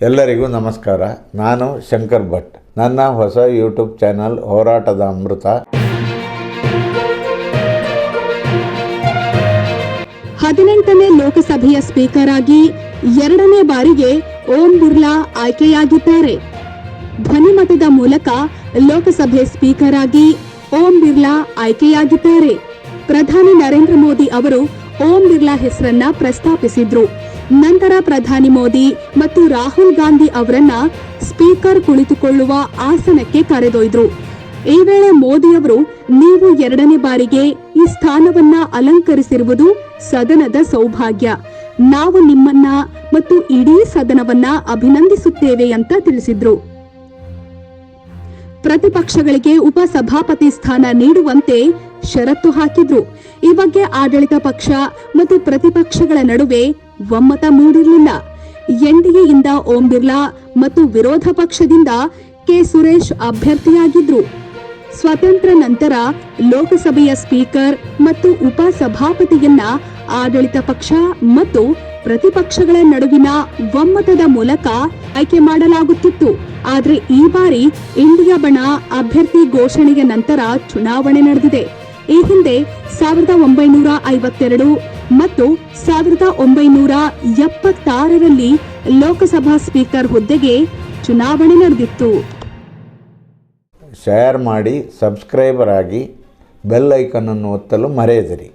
ಎಲ್ಲರಿಗೂ ನಮಸ್ಕಾರ. ನಾನು ಶಂಕರ್ ಭಟ್. ನನ್ನ ಹೊಸ ಯೂಟ್ಯೂಬ್ ಚಾನಲ್ ಹೋರಾಟದ ಅಮೃತ. ಹದಿನೆಂಟನೇ ಲೋಕಸಭೆಯ ಸ್ಪೀಕರ್ ಆಗಿ ಎರಡನೇ ಬಾರಿಗೆ ಓಂ ಬಿರ್ಲಾ ಆಯ್ಕೆಯಾಗಿದ್ದಾರೆ. ಧ್ವನಿಮತದ ಮೂಲಕ ಲೋಕಸಭೆ ಸ್ಪೀಕರ್ ಆಗಿ ಓಂ ಬಿರ್ಲಾ ಆಯ್ಕೆಯಾಗಿದ್ದಾರೆ. ಪ್ರಧಾನಿ ನರೇಂದ್ರ ಮೋದಿ ಅವರು ಓಂ ಬಿರ್ಲಾ ಹೆಸರನ್ನ ಪ್ರಸ್ತಾಪಿಸಿದ್ರು. ನಂತರ ಪ್ರಧಾನಿ ಮೋದಿ ಮತ್ತು ರಾಹುಲ್ ಗಾಂಧಿ ಅವರನ್ನ ಸ್ಪೀಕರ್ ಕುಳಿತುಕೊಳ್ಳುವ ಆಸನಕ್ಕೆ ಕರೆದೊಯ್ದರು. ಈ ವೇಳೆ ಮೋದಿ ಅವರು, ನೀವು ಎರಡನೇ ಬಾರಿಗೆ ಈ ಸ್ಥಾನವನ್ನ ಅಲಂಕರಿಸಿರುವುದು ಸದನದ ಸೌಭಾಗ್ಯ. ನಾವು ನಿಮ್ಮನ್ನ ಮತ್ತು ಇಡೀ ಸದನವನ್ನ ಅಭಿನಂದಿಸುತ್ತೇವೆ ಅಂತ ತಿಳಿಸಿದ್ರು. ಪ್ರತಿಪಕ್ಷಗಳಿಗೆ ಉಪಸಭಾಪತಿ ಸ್ಥಾನ ನೀಡುವಂತೆ ಷರತ್ತು ಹಾಕಿದ್ರು. ಈ ಬಗ್ಗೆ ಆಡಳಿತ ಪಕ್ಷ ಮತ್ತು ಪ್ರತಿಪಕ್ಷಗಳ ನಡುವೆ ಒಮ್ಮತ ಮೂಡಿರಲಿಲ್ಲ. ಎನ್ಡಿಎಯಿಂದ ಓಂ ಬಿರ್ಲಾ ಮತ್ತು ವಿರೋಧ ಪಕ್ಷದಿಂದ ಕೆ ಸುರೇಶ್ ಅಭ್ಯರ್ಥಿಯಾಗಿದ್ರು. ಸ್ವತಂತ್ರ ನಂತರ ಲೋಕಸಭೆಯ ಸ್ಪೀಕರ್ ಮತ್ತು ಉಪಸಭಾಪತಿಯನ್ನ ಆಡಳಿತ ಪಕ್ಷ ಮತ್ತು ಪ್ರತಿಪಕ್ಷಗಳ ನಡುವಿನ ಒಮ್ಮತದ ಮೂಲಕ ಆಯ್ಕೆ ಮಾಡಲಾಗುತ್ತಿತ್ತು. ಆದರೆ ಈ ಬಾರಿ ಇಂಡಿಯಾ ಬಣ ಅಭ್ಯರ್ಥಿ ಘೋಷಣೆಯ ನಂತರ ಚುನಾವಣೆ ನಡೆದಿದೆ. ಈ ಹಿಂದೆ ಸಾವಿರದ ಒಂಬೈನೂರ ಐವತ್ತೆರಡು ಮತ್ತು ಸಾವಿರದ ಒಂಬೈನೂರ ಎಪ್ಪತ್ತಾರರಲ್ಲಿ ಲೋಕಸಭಾ ಸ್ಪೀಕರ್ ಹುದ್ದೆಗೆ ಚುನಾವಣೆ ನಡೆದಿತ್ತು. ಶೇರ್ ಮಾಡಿ ಸಬ್ಸ್ಕ್ರೈಬರ್ ಆಗಿ ಬೆಲ್ ಅನ್ನು ಒತ್ತಲು ಮರೆಯದಿರಿ.